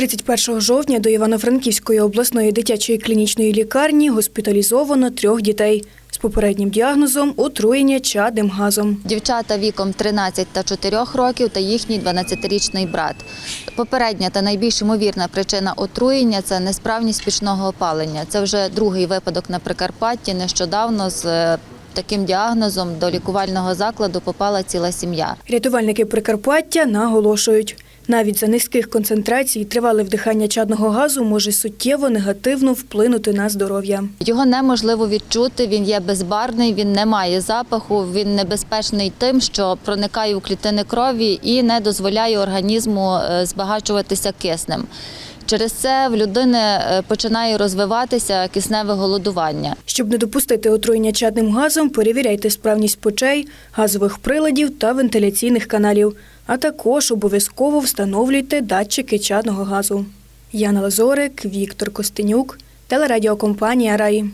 31 жовтня до Івано-Франківської обласної дитячої клінічної лікарні госпіталізовано трьох дітей з попереднім діагнозом отруєння чадним газом. Дівчата віком 13 та 4 років та їхній 12-річний брат. Попередня та найбільш ймовірна причина отруєння це несправність пічного опалення. Це вже другий випадок на Прикарпатті. Нещодавно з е, таким діагнозом до лікувального закладу попала ціла сім'я. Рятувальники Прикарпаття наголошують, навіть за низьких концентрацій тривале вдихання чадного газу може суттєво негативно вплинути на здоров'я. Його неможливо відчути, він є безбарний, він не має запаху, він небезпечний тим, що проникає у клітини крові і не дозволяє організму е, збагачуватися киснем. Через це в людини е, починає розвиватися кисневе голодування. Щоб не допустити отруєння чадним газом, перевіряйте справність печей, газових приладів та вентиляційних каналів, а також обов'язково встановлюйте датчики чадного газу. Яна Лазорик, Віктор Костенюк, телерадіокомпанія Раї.